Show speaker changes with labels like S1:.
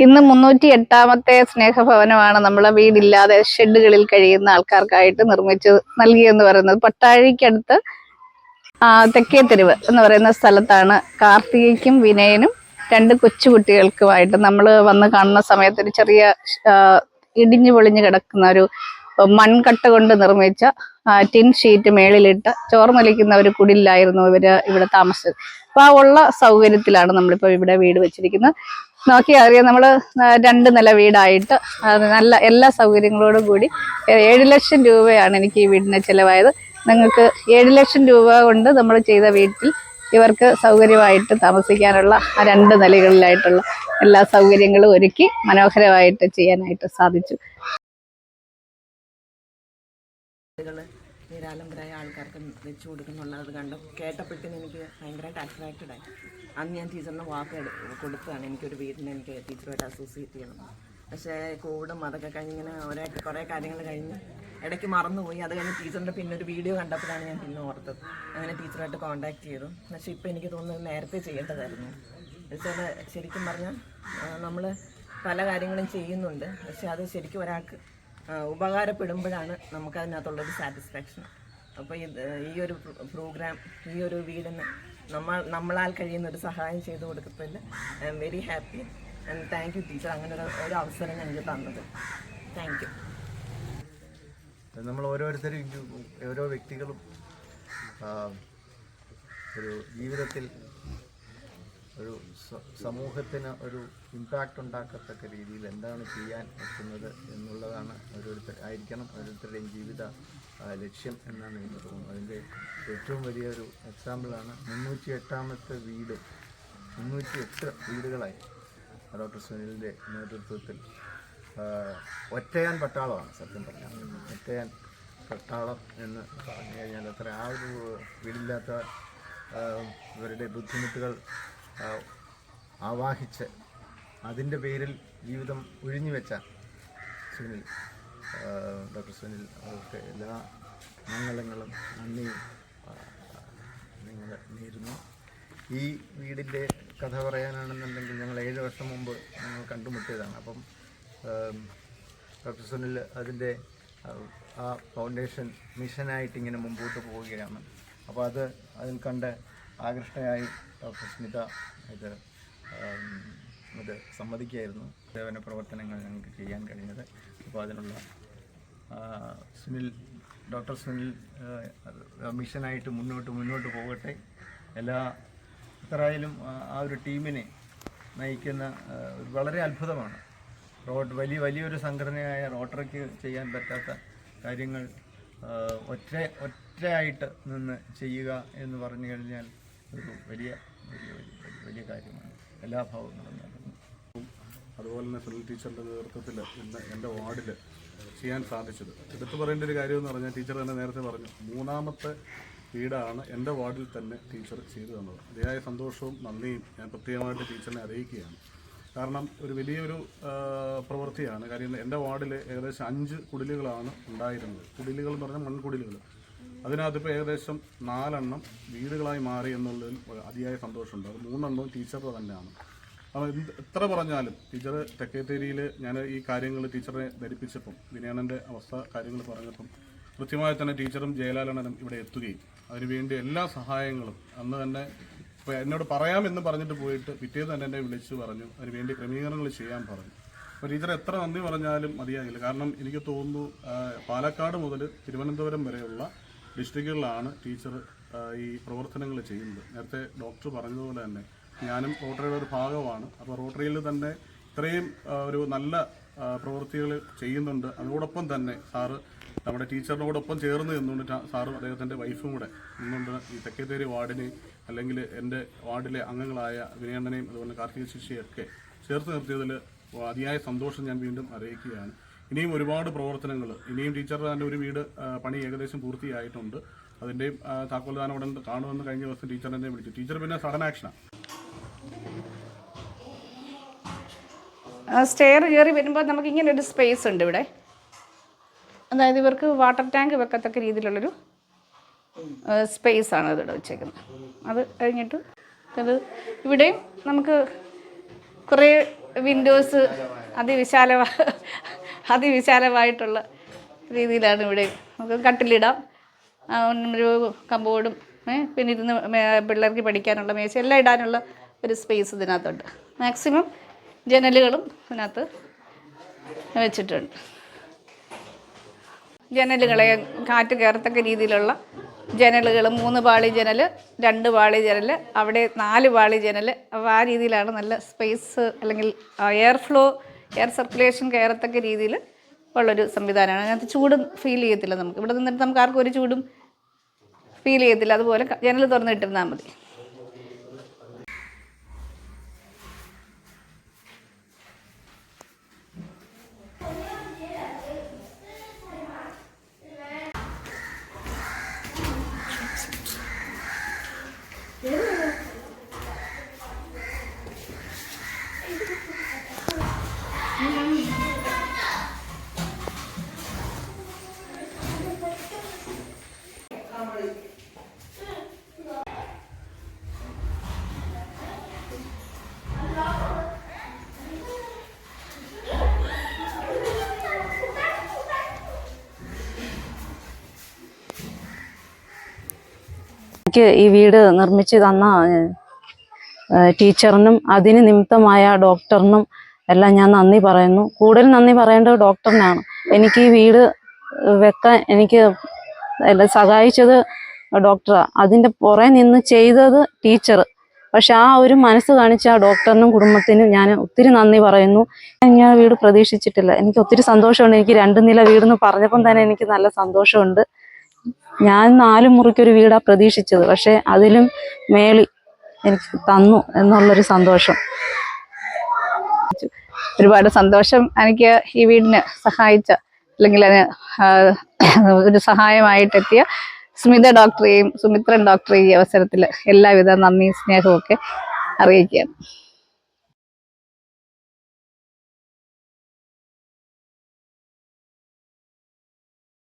S1: ഇന്ന് മുന്നൂറ്റി എട്ടാമത്തെ സ്നേഹഭവനമാണ് നമ്മളെ വീടില്ലാതെ ഷെഡുകളിൽ കഴിയുന്ന ആൾക്കാർക്കായിട്ട് നിർമ്മിച്ചു നൽകിയെന്ന് പറയുന്നത്. പട്ടാഴിക്കടുത്ത് തെക്കേ തെരുവ് എന്ന് പറയുന്ന സ്ഥലത്താണ് കാർത്തികയ്ക്കും വിനയനും രണ്ട് കൊച്ചുകുട്ടികൾക്കുമായിട്ട് നമ്മൾ വന്ന് കാണുന്ന സമയത്ത് ഒരു ചെറിയ ഇടിഞ്ഞു പൊളിഞ്ഞു കിടക്കുന്ന ഒരു മൺകട്ട കൊണ്ട് നിർമ്മിച്ച ടിൻ ഷീറ്റ് മേളിലിട്ട് ചോർന്നൊലിക്കുന്ന ഒരു കുടിലായിരുന്നു ഇവർ ഇവിടെ താമസിച്ചത്. അപ്പൊ ആ ഉള്ള സൗകര്യത്തിലാണ് നമ്മളിപ്പോ ഇവിടെ വീട് വെച്ചിരിക്കുന്നത്. നോക്കി അറിയാം നമ്മൾ രണ്ട് നില വീടായിട്ട് നല്ല എല്ലാ സൗകര്യങ്ങളോടും കൂടി ഏഴ് ലക്ഷം രൂപയാണ് എനിക്ക് ഈ വീടിന് ചിലവായത്. നിങ്ങൾക്ക് ഏഴ് ലക്ഷം രൂപ കൊണ്ട് നമ്മൾ ചെയ്ത വീട്ടിൽ ഇവർക്ക് സൗകര്യമായിട്ട് താമസിക്കാനുള്ള ആ രണ്ട് നിലകളിലായിട്ടുള്ള എല്ലാ സൗകര്യങ്ങളും ഒരുക്കി മനോഹരമായിട്ട് ചെയ്യാനായിട്ട് സാധിച്ചു.
S2: വീടുകൾ നിരാലംബരായ ആൾക്കാർക്ക് വെച്ചു കൊടുക്കുന്നുള്ളത് കണ്ടു. കേട്ടപ്പോഴത്തേന് എനിക്ക് ഭയങ്കരമായിട്ട് അട്രാക്റ്റഡ് ആയി അന്ന് ഞാൻ ടീച്ചറിന് വാക്ക് കൊടുത്തതാണ്. എനിക്കൊരു വീടിനെ എനിക്ക് ടീച്ചറുമായിട്ട് അസോസിയേറ്റ് ചെയ്യണം. പക്ഷേ കോവിഡും അതൊക്കെ കഴിഞ്ഞ് ഇങ്ങനെ ഒരേ കുറേ കാര്യങ്ങൾ കഴിഞ്ഞ് ഇടയ്ക്ക് മറന്നുപോയി. അത് കഴിഞ്ഞ് ടീച്ചറിന്റെ പിന്നെ ഒരു വീഡിയോ കണ്ടപ്പോഴാണ് ഞാൻ പിന്നെ ഓർത്തത്. അങ്ങനെ ടീച്ചറുമായിട്ട് കോൺടാക്ട് ചെയ്തു. പക്ഷേ ഇപ്പോൾ എനിക്ക് തോന്നുന്നത് നേരത്തെ ചെയ്യേണ്ടതായിരുന്നു. വെച്ചാൽ ശരിക്കും പറഞ്ഞാൽ നമ്മൾ പല കാര്യങ്ങളും ചെയ്യുന്നുണ്ട്. പക്ഷേ അത് ശരിക്കും ഒരാൾക്ക് ഉപകാരപ്പെടുമ്പോഴാണ് നമുക്ക് അതിനകത്തുള്ളൊരു സാറ്റിസ്ഫാക്ഷൻ അപ്പോൾ ഇത് ഈ ഒരു പ്രോഗ്രാം ഈ ഒരു വീടിന് നമ്മൾ നമ്മളാൽ കഴിയുന്ന ഒരു സഹായം ചെയ്തു കൊടുക്കത്തിൽ I am very happy and thank you teacher അങ്ങനെ ഒരു ഒരു അവസരം ഞങ്ങൾക്ക് തന്നത്. താങ്ക് യു
S3: നമ്മൾ ഓരോരുത്തരും ഓരോ വ്യക്തികളും ഒരു ജീവിതത്തിൽ ഒരു സമൂഹത്തിന് ഒരു ഇമ്പാക്റ്റ് ഉണ്ടാക്കത്തക്ക രീതിയിൽ എന്താണ് ചെയ്യാൻ പറ്റുന്നത് എന്നുള്ളതാണ് ഓരോരുത്തർ ആയിരിക്കണം ഓരോരുത്തരുടെയും ജീവിത ലക്ഷ്യം എന്നാണ് എനിക്ക് തോന്നുന്നത്. അതിന്റെ ഏറ്റവും വലിയൊരു എക്സാമ്പിളാണ് മുന്നൂറ്റി എട്ടാമത്തെ വീട്. മുന്നൂറ്റി എട്ട് വീടുകളായി. ഡോക്ടർ സുനിലിന്റെ നേതൃത്വത്തിൽ. ഒറ്റയാൻ പട്ടാളമാണ് സത്യം പറഞ്ഞാൽ. ഒറ്റയാൻ പട്ടാളം എന്ന് പറഞ്ഞു കഴിഞ്ഞാൽ അത്ര ആ ഒരു വീടില്ലാത്ത ഇവരുടെ ബുദ്ധിമുട്ടുകൾ ആവാഹിച്ച് അതിന്റെ പേരിൽ ജീവിതം ഒഴിഞ്ഞു വെച്ച സുനിൽ ഡോക്ടർ സുനിൽ അവർക്ക് എല്ലാ മംഗളങ്ങളും നന്ദിയും നിങ്ങൾ നേരുന്നു. ഈ വീടിന്റെ കഥ പറയാനാണെന്നുണ്ടെങ്കിൽ ഞങ്ങൾ ഏഴ് വർഷം മുമ്പ് ഞങ്ങൾ കണ്ടുമുട്ടിയതാണ്. അപ്പം ഡോക്ടർ സുനിൽ അതിന്റെ ആ, ഫൗണ്ടേഷൻ മിഷനായിട്ട് ഇങ്ങനെ മുമ്പോട്ട് പോവുകയാണ്. അപ്പോൾ അത് അതിൽ കണ്ട് ആകൃഷ്ടയായി ഡോക്ടർ സ്മിത ഇത് ഇത് സമ്മതിക്കുകയായിരുന്നു. സേവന പ്രവർത്തനങ്ങൾ ഞങ്ങൾക്ക് ചെയ്യാൻ കഴിഞ്ഞത്. അപ്പോൾ അതിനുള്ള സുനിൽ ഡോക്ടർ സുനിൽ മിഷനായിട്ട് മുന്നോട്ട് മുന്നോട്ട് പോകട്ടെ. എല്ലാ എത്രയായാലും ആ, ഒരു ടീമിനെ നയിക്കുന്ന വളരെ അത്ഭുതമാണ്. റോട്ട് വലിയ വലിയൊരു സംഘടനയായ റോട്ടറിക്ക് ചെയ്യാൻ പറ്റാത്ത കാര്യങ്ങൾ ഒറ്റ ഒറ്റയായിട്ട് നിന്ന് ചെയ്യുക എന്ന് പറഞ്ഞു കഴിഞ്ഞാൽ ഒരു വലിയ വലിയ വലിയ വലിയ കാര്യമാണ്. എല്ലാ നൽകുന്നു.
S4: അതുപോലെ തന്നെ സുനിൽ ടീച്ചറിന്റെ നേതൃത്വത്തിൽ ഇന്ന് എന്റെ വാർഡിൽ ചെയ്യാൻ സാധിച്ചത്. എടുത്തു പറയേണ്ട ഒരു കാര്യം എന്ന് പറഞ്ഞാൽ ടീച്ചർ തന്നെ നേരത്തെ പറഞ്ഞു മൂന്നാമത്തെ വീടാണ് എന്റെ വാർഡിൽ തന്നെ ടീച്ചർ ചെയ്തു തന്നത്. അതിയായ സന്തോഷവും നന്ദിയും ഞാൻ പ്രത്യേകമായിട്ട് ടീച്ചറിനെ അറിയിക്കുകയാണ്. കാരണം ഒരു വലിയൊരു പ്രവൃത്തിയാണ്. കാര്യം എന്റെ വാർഡിൽ ഏകദേശം അഞ്ച് കുടിലുകളാണ് ഉണ്ടായിരുന്നത്. കുടിലുകൾ എന്ന് പറഞ്ഞാൽ മൺകുടിലുകൾ. അതിനകത്തിപ്പോൾ ഏകദേശം നാലെണ്ണം വീടുകളായി മാറി എന്നുള്ളതിൽ അതിയായ സന്തോഷമുണ്ട്. അത് മൂന്നെണ്ണവും ടീച്ചറുടെ തന്നെയാണ്. അപ്പോൾ എന്ത് എത്ര പറഞ്ഞാലും ടീച്ചർ തെക്കേത്തേരിയിൽ ഞാൻ ഈ കാര്യങ്ങൾ ടീച്ചറെ ധരിപ്പിച്ചപ്പം വിനയനന്റെ അവസ്ഥ കാര്യങ്ങൾ പറഞ്ഞപ്പം കൃത്യമായി തന്നെ ടീച്ചറും ജയലാലണ്ണനും ഇവിടെ എത്തുകയും അതിനുവേണ്ടി എല്ലാ സഹായങ്ങളും അന്ന് തന്നെ ഇപ്പോൾ എന്നോട് പറയാമെന്ന് പറഞ്ഞിട്ട് പോയിട്ട് പിറ്റേന്ന് തന്നെ എന്നെ വിളിച്ച് പറഞ്ഞു. അതിനുവേണ്ടി ക്രമീകരണങ്ങൾ ചെയ്യാൻ പറഞ്ഞു. അപ്പോൾ ടീച്ചർ എത്ര നന്ദി പറഞ്ഞാലും മതിയാകില്ല കാരണം എനിക്ക് തോന്നുന്നു പാലക്കാട് മുതൽ തിരുവനന്തപുരം വരെയുള്ള ഡിസ്ട്രിക്റ്റുകളിലാണ് ടീച്ചർ ഈ പ്രവർത്തനങ്ങൾ ചെയ്യുന്നത്. നേരത്തെ ഡോക്ടർ പറഞ്ഞതുപോലെ തന്നെ ഞാനും റോട്ടറിയുടെ ഒരു ഭാഗമാണ്. അപ്പോൾ റോട്ടറിയിൽ തന്നെ ഇത്രയും ഒരു നല്ല പ്രവൃത്തികൾ ചെയ്യുന്നുണ്ട്. അതോടൊപ്പം തന്നെ സാറ് നമ്മുടെ ടീച്ചറിനോടൊപ്പം ചേർന്ന് നിന്നുകൊണ്ട് സാറ് അദ്ദേഹത്തിന്റെ വൈഫും കൂടെ നിന്നുകൊണ്ട് ഈ തെക്കേത്തേരി വാർഡിനെ അല്ലെങ്കിൽ എന്റെ വാർഡിലെ അംഗങ്ങളായ വിനയണ്ണനെയും അതുപോലെ കാർത്തിക ശിഷ്യയൊക്കെ ചേർത്ത് നിർത്തിയതിൽ അതിയായ സന്തോഷം ഞാൻ വീണ്ടും അറിയിക്കുകയാണ്. ഇനിയും ഒരുപാട് പ്രവർത്തനങ്ങൾ ഇനിയും ടീച്ചർ തന്നെ ഒരു വീട് പണി ഏകദേശം പൂർത്തിയായിട്ടുണ്ട്. അതിന്റെയും താക്കോൽദാനം ഉടൻ കാണുമെന്ന് കഴിഞ്ഞ ദിവസം ടീച്ചർ എന്നെ വിളിച്ചു. ടീച്ചർ പിന്നെ സഡൻ ആക്ഷനാണ്
S1: സ്റ്റെയർ കയറി വരുമ്പോൾ നമുക്ക് ഇങ്ങനെ ഒരു സ്പേസ് ഉണ്ട് ഇവിടെ. അതായത് ഇവർക്ക് വാട്ടർ ടാങ്ക് വെക്കത്തക്ക രീതിയിലുള്ളൊരു സ്പേസ് ആണ് ഇതിവിടെ വെച്ചേക്കുന്നത്. അത് കഴിഞ്ഞിട്ട് അത് ഇവിടെയും നമുക്ക് കുറേ വിൻഡോസ് അതിവിശാല അതിവിശാലമായിട്ടുള്ള രീതിയിലാണ് ഇവിടെ നമുക്ക് കട്ടിലിടാം. ഒരു കമ്പോർഡും പിന്നെ ഇരുന്ന് പിള്ളേർക്ക് പഠിക്കാനുള്ള മേശ എല്ലാം ഇടാനുള്ള ഒരു സ്പേസ് ഇതിനകത്തുണ്ട്. മാക്സിമം ജനലുകളും ഇതിനകത്ത് വെച്ചിട്ടുണ്ട്. ജനലുകളെ കാറ്റ് കയറത്തക്ക രീതിയിലുള്ള ജനലുകൾ മൂന്ന് പാളി ജനൽ രണ്ട് പാളി ജനൽ അവിടെ നാല് പാളി ജനൽ അപ്പോൾ ആ രീതിയിലാണ് നല്ല സ്പേസ് അല്ലെങ്കിൽ എയർ ഫ്ലോ എയർ സർക്കുലേഷൻ കയറത്തക്ക രീതിയിൽ ഉള്ളൊരു സംവിധാനമാണ്. അതിനകത്ത് ചൂടും ഫീൽ ചെയ്യത്തില്ല നമുക്ക്. ഇവിടെ നിന്നിട്ട് നമുക്ക് ആർക്കും ഒരു ചൂടും ഫീൽ ചെയ്യത്തില്ല. അതുപോലെ ജനൽ തുറന്നിട്ടിരുന്നാൽ മതി.
S5: എനിക്ക് ഈ വീട് നിർമ്മിച്ച് തന്ന ടീച്ചറിനും അതിന് നിമിത്തമായ ഡോക്ടറിനും എല്ലാം ഞാൻ നന്ദി പറയുന്നു. കൂടുതൽ നന്ദി പറയേണ്ടത് ഡോക്ടറിനാണ്. എനിക്ക് ഈ വീട് വെക്കാൻ എനിക്ക് സഹായിച്ചത് ഡോക്ടറാണ് അതിന്റെ പുറേ നിന്ന് ചെയ്തത് ടീച്ചർ. പക്ഷെ ആ ഒരു മനസ്സ് കാണിച്ച ആ ഡോക്ടറിനും കുടുംബത്തിനും ഞാൻ ഒത്തിരി നന്ദി പറയുന്നു. ഞാൻ വീട് പ്രതീക്ഷിച്ചിട്ടില്ല. എനിക്ക് ഒത്തിരി സന്തോഷമുണ്ട്. എനിക്ക് രണ്ട് നില വീടെന്ന് പറഞ്ഞപ്പം തന്നെ എനിക്ക് നല്ല സന്തോഷമുണ്ട്. ഞാൻ നാല് മുറിക്കൊരു വീടാ പ്രതീക്ഷിച്ചത്. പക്ഷെ അതിലും മേളി എനിക്ക് തന്നു എന്നുള്ളൊരു സന്തോഷം.
S1: ഒരുപാട് സന്തോഷം എനിക്ക് ഈ വീടിന് സഹായിച്ച അല്ലെങ്കിൽ അതിന് ഒരു സഹായമായിട്ടെത്തിയ സ്മിത ഡോക്ടറെയും സുമിത്രൻ ഡോക്ടറെയും ഈ അവസരത്തിൽ എല്ലാവിധ നന്ദി സ്നേഹവും ഒക്കെ അറിയിക്കുകയാണ്.